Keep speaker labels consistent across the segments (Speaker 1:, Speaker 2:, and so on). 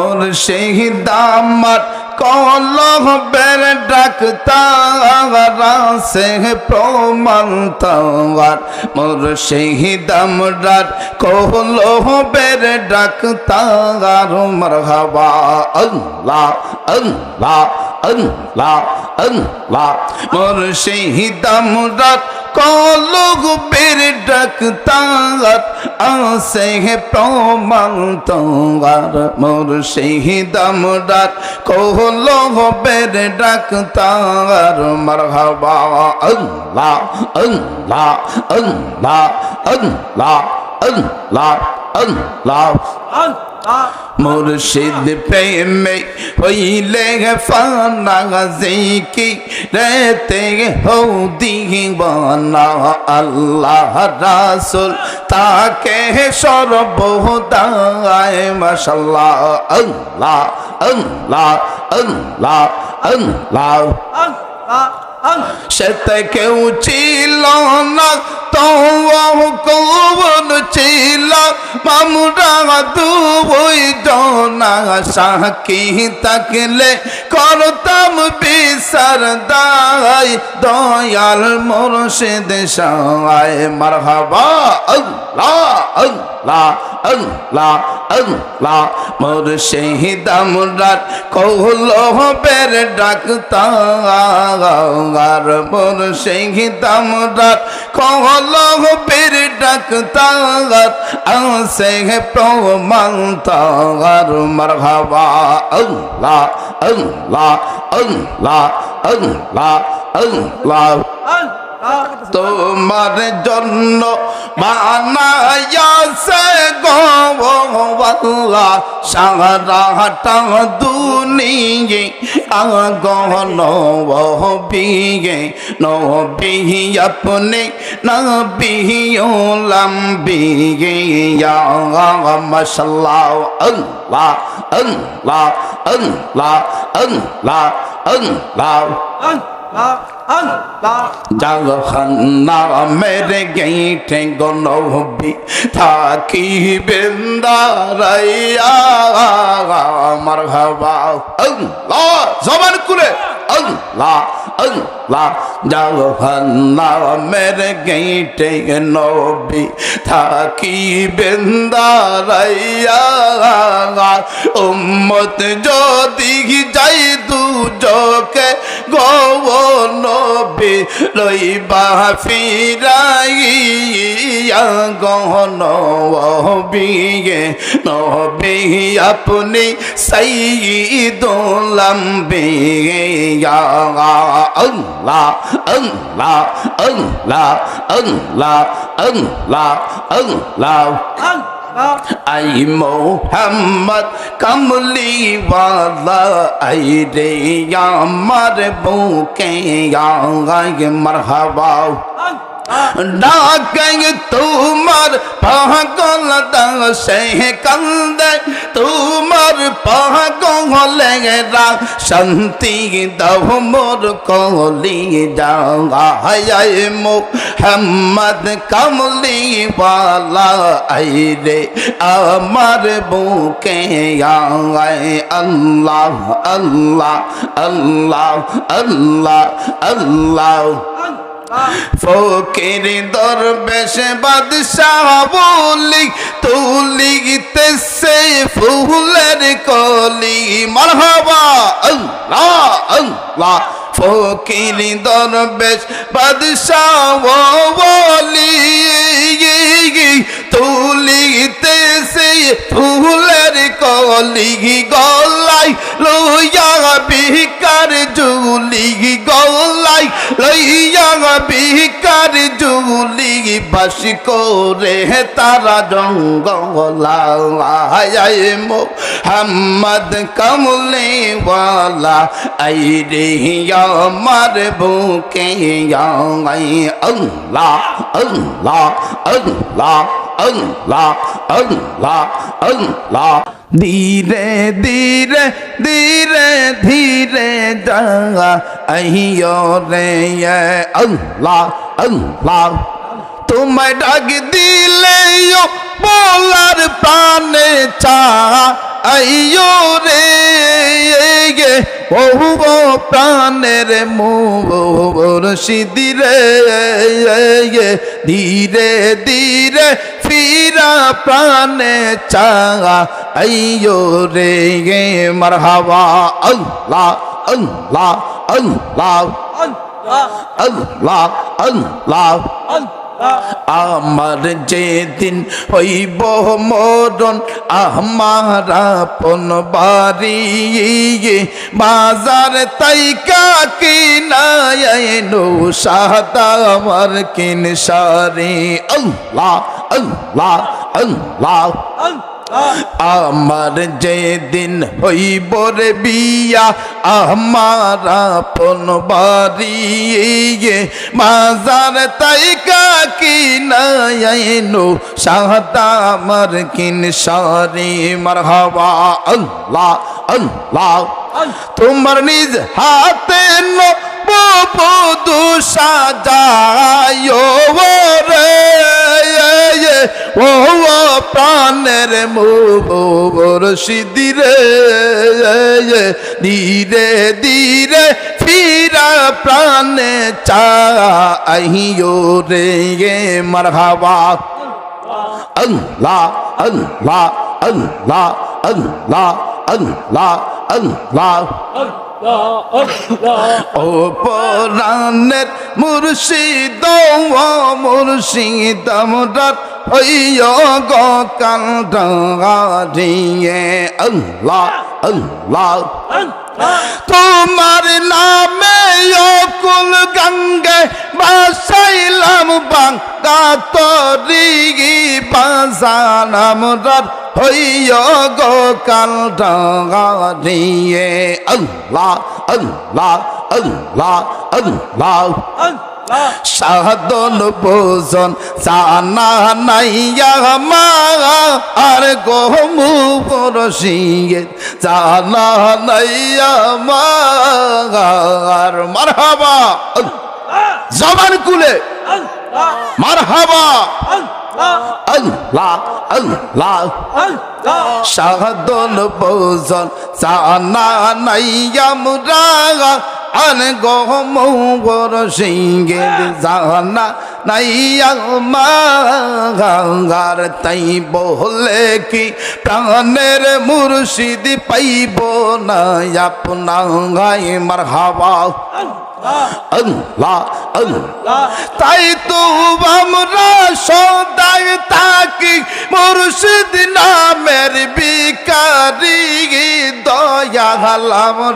Speaker 1: মোর আমার কলবের ডাক্তার সে প্রমাণ তার মোর সেই দামরার কলবের ডাক্তার মারহাবা, আল্লাহ আল্লাহ আল্লাহ আল্লাহ মোর সেই দামরার কলগ বের ডাক্তার আসে প্রমাণ তোমার মোর সেই দামদার কলগ বের ডাক্তার মারহাবা আল্লাহ আল্লাহ আল্লাহ আল্লাহ আল্লাহ আল্লাহ মুর্শিদ প্রেমে হইলে ফানা রেতে হৌ দিবানা আল্লাহ রাসুল তাকে সর্বদায় মাশাল্লাহ আল্লাহ আল্লাহ আল্লাহ আল্লাহ সেতে কেউ ছিল না তো কৌন ছিল। মামুরা দুই জনা সাকি তাকলে করতাম বিচার দায়। দয়াল মুর্শিদ সায় মারহাবা, আল্লাহ আল্লাহ আল্লাহ আল্লাহ। মুর্শিদ আমরার কৌল বের ডাক্তার মুর্শিদ আমরার কৌল বের ডাক্তার আসে প্রমাণ তার মারহাবা। আল্লাহ আল্লাহ আল্লাহ আল্লাহ আল্লাহ। তোমার জন্য বানায়াসে গোবল্লা সারাটা দুনিয়ে আগন বিয়ে নবি আপনি নবি লম্বিয়ে মশাল্লাহ আল্লাহ আল্লাহ আল্লাহ আল্লাহ আল্লাহ। জাহান্না মেরে গেইঠে গনবি থাকি বেন্দারাইয়া। মারহাবা আল্লাহ, জবান কুলে আল্লাহ আল্লাহ জাহান্না মেরে গেইঠে নবি থাকি বেন্দারাইয়া। উম্মত যদি যাই দুজকে গো নবে রইবা ফিরাইয়া গহন বিয়ে নবে আপনি সঈদুলম্বে আল্লাহ আল্লাহ আল্লাহ আল্লাহ আল্লাহ আল্লাহ। আই মোহাম্মদ কমলি আই রে আমার বুকে আই মরহবা। ডাকেं তোমার পাগল দশে কন্দে, তোমার পাগল রা শান্তি দহ মোর কলি যায় মোহাম্মদ কমলি ওয়ালা আই রে আমার বুকে আয় আল্লাহ আল্লাহ আল্লাহ আল্লাহ আল্লাহ। ফকির দরবেশ বাদশাহ বলি তুলিতেছে ফুলের কলি। মারহাবা আল্লাহ আল্লাহ। ফকির দরবেশ বাদশাহ বলি তুলিতেছে ফুলের কলি। গলাই লইয়া বিকার জুলি গলাই লইয়া বিকার জুলি বাস করে তারা জঙ্গলায়। মোহাম্মদ কমলে ওয়ালা আই রে আমার বুকে আল্লাহ আল্লাহ আল্লাহ আল্লাহ আল্লাহ আল্লাহ। ধীরে ধীরে ধীরে ধীরে যা আহিও রে আল্লাহ আল্লাহ তোমায় ডাক দিলে বলার প্রাণে চা আইয়ো রে বহু প্রাণের মোর সিদিরে ধীরে ধীরে ফিরা প্রাণে চাঙা, আইয়ো রে গে, মারহাবা, আল্লাহ আল্লাহ আল্লাহ আল্লাহ আল্লাহ আমার যেদিন হইব মরণ, আমার আপন বাড়ি, বাজার তাই কাকি নাইনো সাদা আমার কিন সারি, আল্লাহ আল্লাহ আল্লাহ। আমার যেদিন হইব রে বিয়া, আমার আপন বাড়ি মাজার তাই কাকি নাইনো সাদা আমার কিন সারি, মারহাবা। আল্লাহ আল্লাহ। তোমার নিজ হাতে নবধু সাজায় ও প্রাণের মোর সিদিরে ধীরে ধীরে ফিরা প্রাণে চাহিও রে গে মারহাবা। আল্লাহ আল্লাহ আল্লাহ আল্লাহ আল্লাহ আল্লাহ। ও পরাণের মুর্শিদ মুর্শিদ আমরার হইয় গো কান্দিয়ে আল্লাহ আল্লাহ তোমার নামে কুল গঙ্গে বাসাইলাম বাঙ্কা তরি বাজানাম রাত হইয় গো কাল ডাঙিয়ে আল্লাহ আল্লাহ আল্লাহ আল্লাহ সাধন ভোজন জানা নাইয়া মা আর গহমু পরশিয়ে জানা নাইয়া মা আর মারহাবা। জবান কুলে মারহাবা। আল্লাহ আল্লাহ। সাধন ভোজন জানা নাইয়া মুরা আন গো মৌ গর সিংহে জানা নাইয়া মাগার তাই বলে কি প্রাণের মুর্শিদ পাইব না? আপনা গাই মারহাবা। আল্লাহ আল্লাহ। তাই তো আমরা সদাই থাকি মুর্শিদ নামের বিকারি দয়া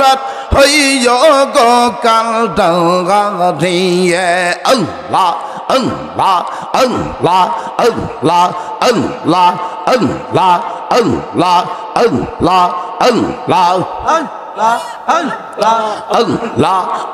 Speaker 1: রাত হইয় গো কাল ডাঙিয়ে আল্লাহ আল্লাহ আল্লাহ আল্লাহ আল্লাহ আল্লাহ আল্লাহ আল্লাহ আল্লাহ আল্লাহ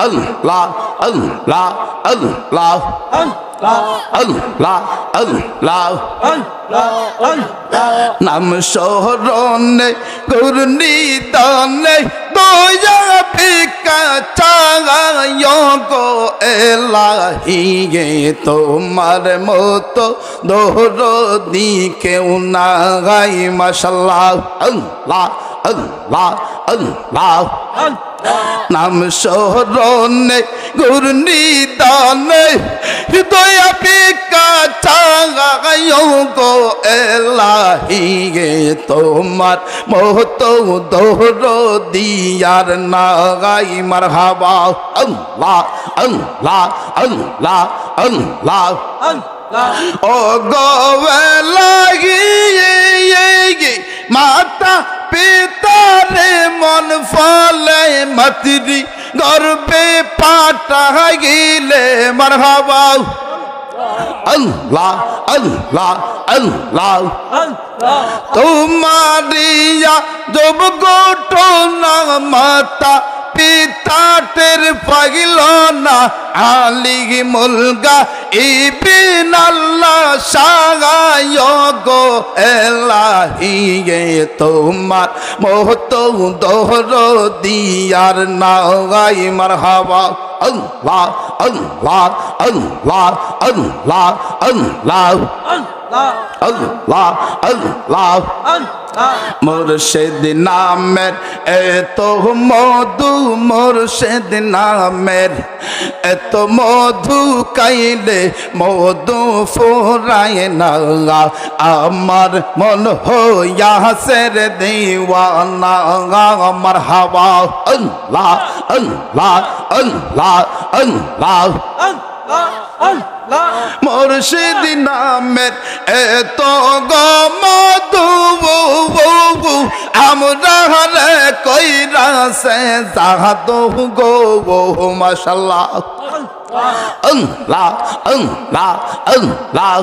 Speaker 1: আল্লাহ আল্লাহ আল্লাহ আল্লাহ নাম শহরণে গুরনি দানে এলাহিয়ে তোমার মতো দোর দিকে উনাগাই মশাল্লাহ আল্লাহ। আল্লাহ আল্লাহ। নাম শহরণে গুরনি দানে হৃদয় পিকা চাগায় গো এলাহি গে তোমার মহতো দোহর দিয়ার নাগাই মারহাবা। আল্লাহ আল্লাহ আল্লাহ আল্লাহ। ও গোবে মন ফলে মতিরি গর্বে পাটা গিলে মারহাবা। আল্লাহ আল্লাহ আল্লাহ। তোমারিয়া জব গোটো না মাতা। পিতাটের পাগিল না আলি মুলগা ইবিন আল্লাহ সাগায় গো এলাহি গে তোমার মোহত দোহর দিয়ার নাগাই মারহাবা। আল্লাহ আল্লাহ আল্লাহ আল্লাহ আল্লাহ। আল্লাহ আল্লাহ মুর্শিদ নামের, এত মধু মুর্শিদ নামের, এত মধু কাইলে মধু ফুরায় না আমার মন হইয়াসের দিওয়ানা, আমার হাওয়া। আল্লাহ আল্লাহ আল্লাহ আল্লাহ। মুর্শিদ নামের এত গমধু আমরা রে কইরা সে জাহাদু গো মাশাল্লাহ। আল্লাহ আল্লাহ আল্লাহ।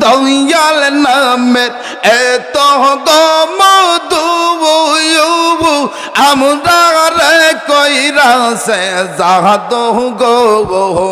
Speaker 1: দয়াল নামের এত গমধু আমরা কইরা সে জাহাদু গো